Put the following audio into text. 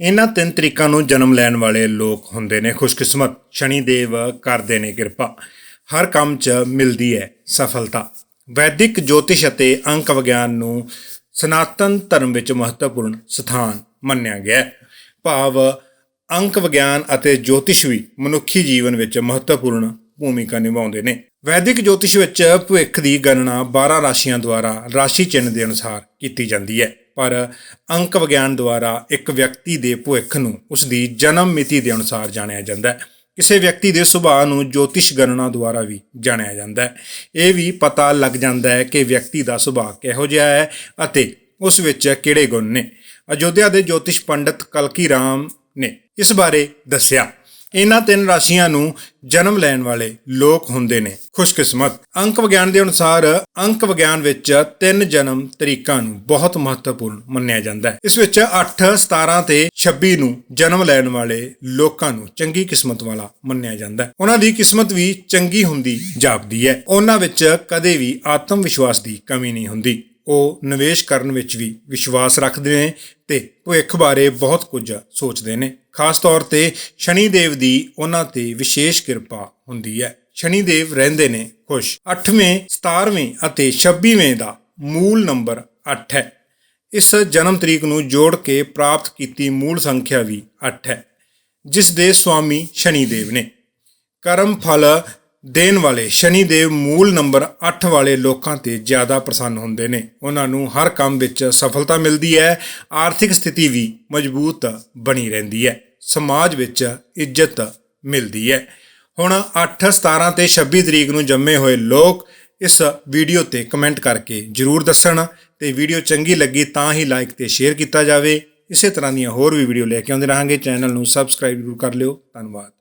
ਇਹਨਾਂ ਤਿੰਨ ਤਰੀਕਾਂ ਨੂੰ ਜਨਮ ਲੈਣ ਵਾਲੇ ਲੋਕ ਹੁੰਦੇ ਨੇ, ਖੁਸ਼ਕਿਸਮਤ, ਸ਼ਨੀ ਦੇਵ ਕਰਦੇ ਨੇ ਕਿਰਪਾ। ਹਰ ਕੰਮ 'ਚ ਮਿਲਦੀ ਹੈ ਸਫਲਤਾ। ਵੈਦਿਕ, ਜੋਤਿਸ਼ ਅਤੇ ਅੰਕ ਵਿਗਿਆਨ ਨੂੰ ਸਨਾਤਨ ਧਰਮ ਵਿੱਚ ਮਹੱਤਵਪੂਰਨ ਸਥਾਨ ਮੰਨਿਆ ਗਿਆ ਹੈ। ਭਾਵ, ਅੰਕ ਵਿਗਿਆਨ ਅਤੇ ਜੋਤਿਸ਼ ਵੀ ਮਨੁੱਖੀ ਜੀਵਨ ਵਿੱਚ ਮਹੱਤਵਪੂਰਨ ਭੂਮਿਕਾ ਨਿਭਾਉਂਦੇ ਨੇ। ਵੈਦਿਕ ਜੋਤਿਸ਼ ਵਿੱਚ ਭਵਿੱਖ ਦੀ ਗਣਨਾ 12 ਰਾਸ਼ੀਆਂ ਦੁਆਰਾ ਰਾਸ਼ੀ ਚਿੰਨ੍ਹ ਦੇ ਅਨੁਸਾਰ ਕੀਤੀ ਜਾਂਦੀ ਹੈ। ਪਰ ਅੰਕ ਵਿਗਿਆਨ ਦੁਆਰਾ ਇੱਕ ਵਿਅਕਤੀ ਦੇ ਭਵਿੱਖ ਨੂੰ ਉਸ ਦੀ ਜਨਮ ਮਿਤੀ ਦੇ ਅਨੁਸਾਰ ਜਾਣਿਆ ਜਾਂਦਾ ਹੈ। ਕਿਸੇ ਵਿਅਕਤੀ ਦੇ ਸੁਭਾਅ ਨੂੰ ਜੋਤਿਸ਼ ਗਣਨਾ ਦੁਆਰਾ ਵੀ ਜਾਣਿਆ ਜਾਂਦਾ ਹੈ। ਇਹ ਵੀ ਪਤਾ ਲੱਗ ਜਾਂਦਾ ਹੈ ਕਿ ਵਿਅਕਤੀ ਦਾ ਸੁਭਾਅ ਕਿਹੋ ਜਿਹਾ ਹੈ ਅਤੇ ਉਸ ਵਿੱਚ ਕਿਹੜੇ ਗੁਣ ਨੇ। ਅਯੋਧਿਆ ਦੇ ਜੋਤਿਸ਼ ਪੰਡਤ ਕਲਕੀ ਰਾਮ ਨੇ ਇਸ ਬਾਰੇ ਦੱਸਿਆ। ਇਹਨਾਂ ਤਿੰਨ ਰਾਸ਼ੀਆਂ ਨੂੰ ਜਨਮ ਲੈਣ ਵਾਲੇ ਲੋਕ ਹੁੰਦੇ ਨੇ। ਖੁਸ਼ਕਿਸਮਤ। ਅੰਕ ਵਿਗਿਆਨ ਦੇ ਅਨੁਸਾਰ ਅੰਕ ਵਿਗਿਆਨ ਵਿੱਚ ਤਿੰਨ ਜਨਮ ਤਰੀਕਾਂ ਨੂੰ ਬਹੁਤ ਮਹੱਤਵਪੂਰਨ ਮੰਨਿਆ ਜਾਂਦਾ ਹੈ। ਇਸ ਵਿੱਚ 8 17 ਤੇ 26 ਨੂੰ ਜਨਮ ਲੈਣ ਵਾਲੇ ਲੋਕਾਂ ਨੂੰ ਚੰਗੀ ਕਿਸਮਤ ਵਾਲਾ ਮੰਨਿਆ ਜਾਂਦਾ ਹੈ। ਉਹਨਾਂ ਦੀ ਕਿਸਮਤ ਵੀ ਚੰਗੀ ਹੁੰਦੀ ਜਾਪਦੀ ਹੈ। ਉਹਨਾਂ ਵਿੱਚ ਕਦੇ ਵੀ ਆਤਮ ਵਿਸ਼ਵਾਸ ਦੀ ਕਮੀ ਨਹੀਂ ਹੁੰਦੀ। ਉਹ ਨਿਵੇਸ਼ ਕਰਨ ਵਿੱਚ ਵੀ ਵਿਸ਼ਵਾਸ ਰੱਖਦੇ ਨੇ ਤੇ ਭਵਿੱਖ ਬਾਰੇ ਬਹੁਤ ਕੁਝ ਸੋਚਦੇ ਨੇ। ਖਾਸ ਤੌਰ ਤੇ ਸ਼ਨੀ ਦੇਵ ਦੀ ਉਹਨਾਂ ਤੇ ਵਿਸ਼ੇਸ਼ ਕਿਰਪਾ ਹੁੰਦੀ ਹੈ। ਸ਼ਨੀ ਦੇਵ ਰਹਿੰਦੇ ਨੇ ਖੁਸ਼। 8ਵੇਂ 17ਵੇਂ ਅਤੇ 26ਵੇਂ ਦਾ ਮੂਲ ਨੰਬਰ 8 ਹੈ। ਇਸ ਜਨਮ ਤਰੀਕ ਨੂੰ ਜੋੜ ਕੇ ਪ੍ਰਾਪਤ ਕੀਤੀ ਮੂਲ ਸੰਖਿਆ ਵੀ 8 ਹੈ, ਜਿਸ ਦੇ ਸਵਾਮੀ ਸ਼ਨੀ ਦੇਵ ਨੇ। ਕਰਮ, ਫਲ ਦੇਣ ਵਾਲੇ ਸ਼ਨੀ ਦੇਵ ਮੂਲ ਨੰਬਰ 8 ਵਾਲੇ ਲੋਕਾਂ ਤੇ ਜ਼ਿਆਦਾ ਪ੍ਰਸੰਨ ਹੁੰਦੇ ਨੇ। ਉਹਨਾਂ ਨੂੰ ਹਰ ਕੰਮ ਵਿੱਚ ਸਫਲਤਾ ਮਿਲਦੀ ਹੈ, ਆਰਥਿਕ ਸਥਿਤੀ ਵੀ ਮਜ਼ਬੂਤ ਬਣੀ ਰਹਿੰਦੀ ਹੈ। ਸਮਾਜ ਵਿੱਚ ਇੱਜ਼ਤ ਮਿਲਦੀ ਹੈ। ਹੁਣ 8 17 ਤੇ 26 ਤਰੀਕ ਨੂੰ ਜੰਮੇ ਹੋਏ ਲੋਕ ਇਸ ਵੀਡੀਓ ਤੇ ਕਮੈਂਟ ਕਰਕੇ ਜਰੂਰ ਦੱਸਣ ਤੇ ਵੀਡੀਓ ਚੰਗੀ ਲੱਗੀ ਤਾਂ ਹੀ ਲਾਈਕ ਤੇ ਸ਼ੇਅਰ ਕੀਤਾ ਜਾਵੇ। ਇਸੇ ਤਰ੍ਹਾਂ ਦੀਆਂ ਹੋਰ ਵੀ ਵੀਡੀਓ ਲੈ ਕੇ ਆਉਂਦੇ ਰਹਾਂਗੇ। ਚੈਨਲ ਨੂੰ ਸਬਸਕ੍ਰਾਈਬ ਜ਼ਰੂਰ ਕਰ ਲਿਓ। ਧੰਨਵਾਦ।